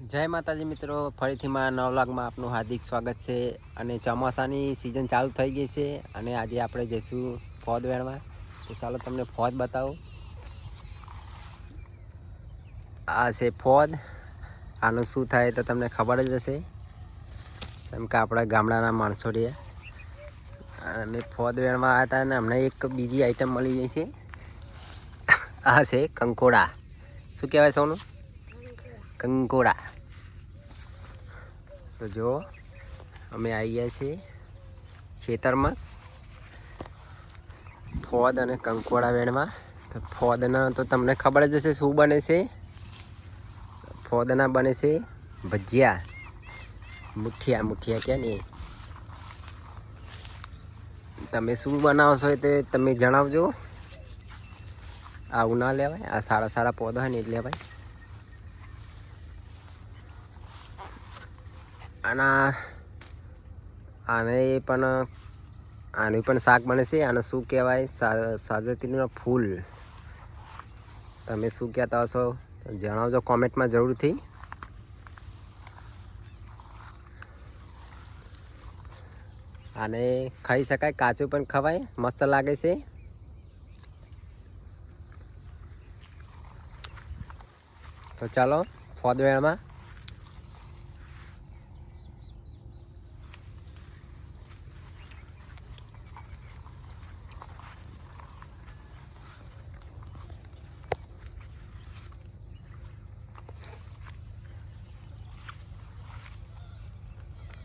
જય માતાજી મિત્રો, ફરીથી મારા નવા વ્લોગમાં આપનું હાર્દિક સ્વાગત છે અને ચોમાસાની સિઝન ચાલુ થઈ ગઈ છે અને આજે આપણે જઈશું ફોદ વેણમાં તો ચાલો તમને ફોદ બતાવું. આ છે ફોદ. આનું શું થાય તો તમને ખબર જ હશે. જેમ કે આપણા ગામડાના માણસો રહ્યા. અમે ફોદ વેણમાં આવ્યા હતા અને અમને એક બીજી આઈટમ મળી ગઈ છે. આ છે કંકોડા. શું કહેવાય સોનું? કંકોડા. તો જો, અમે આવી ગયા છીએ ખેતરમાં ફોદ અને કંકોડા વેણમાં તો ફોદના તો તમને ખબર જ હશે શું બને છે? ફોદના બને છે ભજીયા. મુઠિયા મુઠિયા કે ને તમે શું બનાવશો તે તમે જણાવજો. આવું ના લેવાય. આ સારા સારા પોદા હોય ને એટલે લેવાય આના આને પણ, આનું પણ શાક બને છે. આને શું કહેવાય? સા- ફૂલ. તમે શું કહેતા હશો? જણાવજો કોમેન્ટમાં જરૂરથી. આને ખાઈ શકાય, કાચું પણ ખવાય. મસ્ત લાગે છે. તો ચાલો ફોદવેળમાં